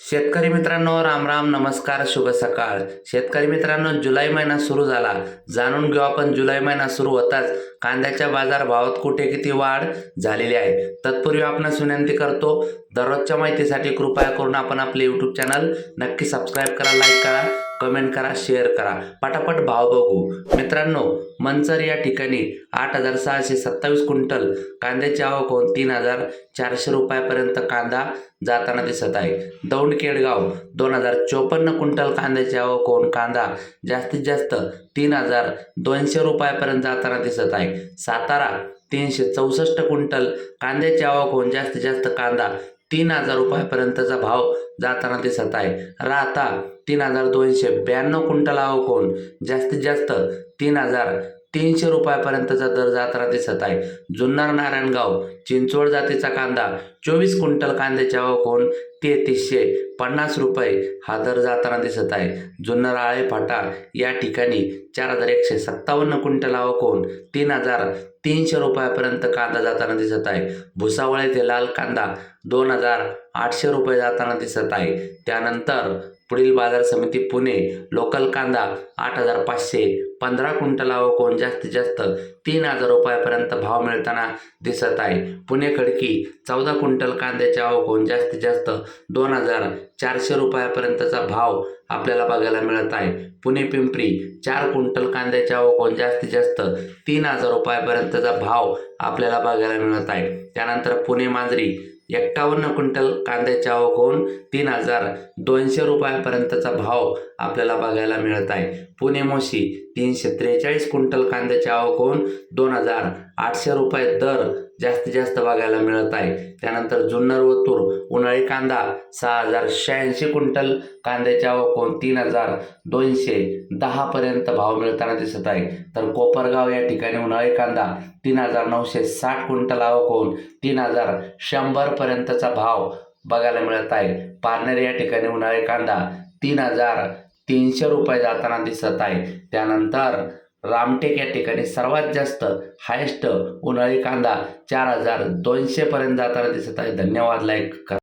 शेतकरी मित्रांनो राम राम नमस्कार शुभ सकाळ. शेतकरी मित्रांनो जुलै महिना सुरू झाला. जाणून घेऊ आपण जुलै महिना सुरू होताच कांद्याच्या बाजार भावात कुठे किती वाढ झालेली आहे? तत्पूर्वी आपणास विनंती करतो दररोजच्या माहितीसाठी कृपया करून आपण आपले यूट्यूब चॅनल नक्की सबस्क्राईब करा लाईक करा. कमेंट करा शेअर करा. पटापट भाव बघू. मित्रांनो मंचर या ठिकाणी आठ हजार सहाशे सत्तावीस क्विंटल कांद्याची आवक होऊन तीन हजार चारशे रुपयापर्यंत कांदा जाताना दिसत आहे. दौंड केडगाव दोन हजार चोपन्न क्विंटल कांद्याची आवक होऊन कांदा जास्तीत जास्त तीन हजार दोनशे रुपयापर्यंत जाताना दिसत आहे. सातारा तीनशे चौसष्ट क्विंटल कांद्याची आवक होऊन जास्तीत जास्त कांदा तीन हजार रुपयापर्यंतचा भाव जाताना दिसत आहे. राहता तीन हजार दोनशे ब्याण्णव क्विंटल आवक होऊन जास्तीत जास्त तीन हजार तीनशे रुपयापर्यंतचा दर जाताना दिसत आहे. जुन्नर नारायणगाव चिंचवड जातीचा कांदा चोवीस क्विंटल कांद्याच्या आवक तेहतीसशे पन्नास रुपये हा दर जाताना दिसत आहे. जुन्नर आळे फाटा या ठिकाणी चार हजार एकशे सत्तावन्न क्विंटल आवक तीन हजार तीनशे रुपयापर्यंत कांदा जाताना दिसत आहे. भुसावळ येथे लाल कांदा दोन हजार आठशे रुपये जाताना दिसत आहे. त्यानंतर पुढील बाजार समिती पुणे लोकल कांदा आठ हजार पाचशे पंधरा क्विंटल आवक जास्तीत जास्त तीन हजार रुपयापर्यंत भाव मिळताना दिसत आहे. पुणे खडकी चौदा क्विंटल कांद्याच्या आवक जास्तीत जास्त दोन हजार चारशे रुपयापर्यंतचा भाव आपल्याला बघायला मिळत आहे. पुणे पिंपरी चार क्विंटल कांद्याच्या आवक जास्तीत जास्त तीन हजार रुपयापर्यंतचा भाव आपल्याला बघायला मिळत आहे. त्यानंतर पुणे मांजरी एक्कावन्न क्विंटल कांद्याची आवक होऊन तीन हजार दोनशे रुपयापर्यंतचा भाव आपल्याला बघायला मिळत आहे. पुणे मोशी तीनशे त्रेचाळीस क्विंटल कांद्याची आवक होऊन दोन हजार आठशे रुपये दर जास्तीत जास्त बघायला मिळत आहे. त्यानंतर जुन्नर वतूर उन्हाळी कांदा सहा हजार शहाऐंशी क्विंटल कांद्याच्या आवक तीन हजार दोनशे दहापर्यंत भाव मिळताना दिसत आहे. तर कोपरगाव या ठिकाणी उन्हाळी कांदा तीन हजार नऊशे साठ क्विंटल आवक तीन हजार शंभरपर्यंतचा भाव बघायला मिळत आहे. पारनेर या ठिकाणी उन्हाळी कांदा तीन हजार तीनशे रुपये जाताना दिसत आहे. त्यानंतर रामटेक या ठिकाणी सर्वात जास्त हायेस्ट उन्हाळी कांदा चार हजार दोनशेपर्यंत जाताना दिसत आहे. धन्यवाद लाईक करा.